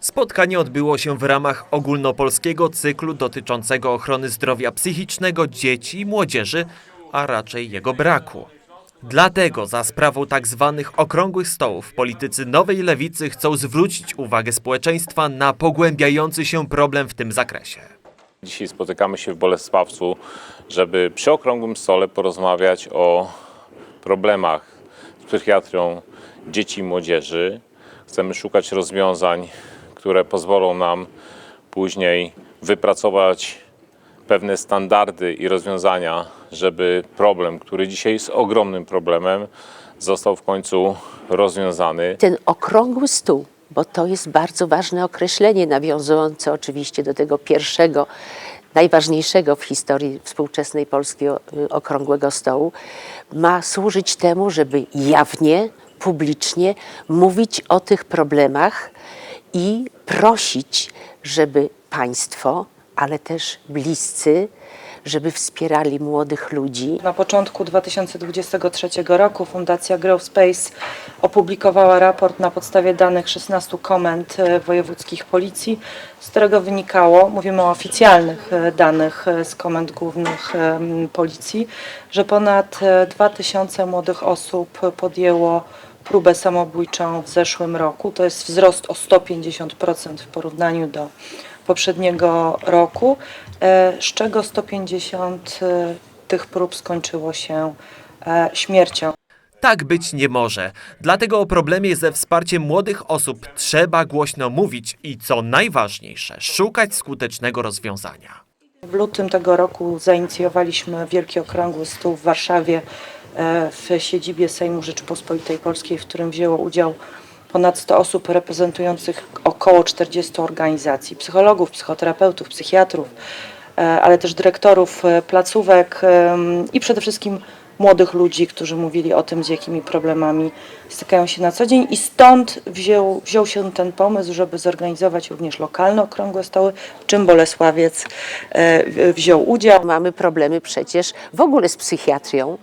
Spotkanie odbyło się w ramach ogólnopolskiego cyklu dotyczącego ochrony zdrowia psychicznego dzieci i młodzieży, a raczej jego braku. Dlatego za sprawą tak zwanych okrągłych stołów politycy Nowej Lewicy chcą zwrócić uwagę społeczeństwa na pogłębiający się problem w tym zakresie. Dzisiaj spotykamy się w Bolesławcu, żeby przy okrągłym stole porozmawiać o problemach z psychiatrią dzieci i młodzieży. Chcemy szukać rozwiązań, które pozwolą nam później wypracować pewne standardy i rozwiązania, żeby problem, który dzisiaj jest ogromnym problemem, został w końcu rozwiązany. ten okrągły stół, bo to jest bardzo ważne określenie, nawiązujące oczywiście do tego pierwszego, najważniejszego w historii współczesnej Polski okrągłego stołu, ma służyć temu, żeby jawnie, publicznie mówić o tych problemach i prosić, żeby państwo, ale też bliscy, żeby wspierali młodych ludzi, Na początku 2023 roku Fundacja Grow Space opublikowała raport na podstawie danych 16 komend e, wojewódzkich policji, z którego wynikało, mówimy o oficjalnych e, danych e, z komend głównych policji, że ponad e, 2000 młodych osób podjęło próbę samobójczą w zeszłym roku. To jest wzrost o 150% w porównaniu do poprzedniego roku, e, z czego 150 e, tych prób skończyło się e, śmiercią. Tak być nie może. Dlatego o problemie ze wsparciem młodych osób trzeba głośno mówić i co najważniejsze, szukać skutecznego rozwiązania. W lutym tego roku zainicjowaliśmy Wielki Okrągły Stół w Warszawie w siedzibie Sejmu Rzeczypospolitej Polskiej, w którym wzięło udział ponad 100 osób reprezentujących około 40 organizacji, psychologów, psychoterapeutów, psychiatrów, e, ale też dyrektorów e, placówek i przede wszystkim młodych ludzi, którzy mówili o tym, z jakimi problemami stykają się na co dzień i stąd wziął, wziął się ten pomysł, żeby zorganizować również lokalne okrągłe stoły, w czym Bolesławiec e, wziął udział. Mamy problemy przecież w ogóle z psychiatrią.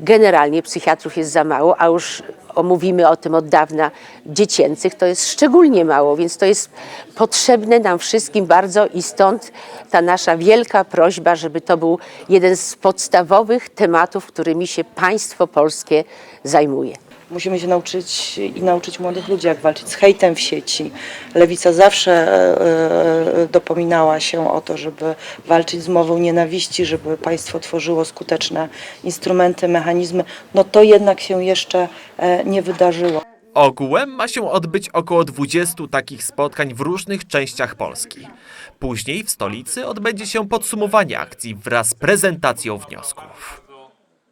Generalnie psychiatrów jest za mało, a już omówimy o tym od dawna, dziecięcych to jest szczególnie mało, więc to jest potrzebne nam wszystkim bardzo i stąd ta nasza wielka prośba, żeby to był jeden z podstawowych tematów, którymi się państwo polskie zajmuje. Musimy się nauczyć i nauczyć młodych ludzi, jak walczyć z hejtem w sieci. Lewica zawsze e, e, dopominała się o to, żeby walczyć z mową nienawiści, żeby państwo tworzyło skuteczne instrumenty, mechanizmy. No to jednak się jeszcze e, nie wydarzyło. Ogółem ma się odbyć około 20 takich spotkań w różnych częściach Polski. Później w stolicy odbędzie się podsumowanie akcji wraz z prezentacją wniosków.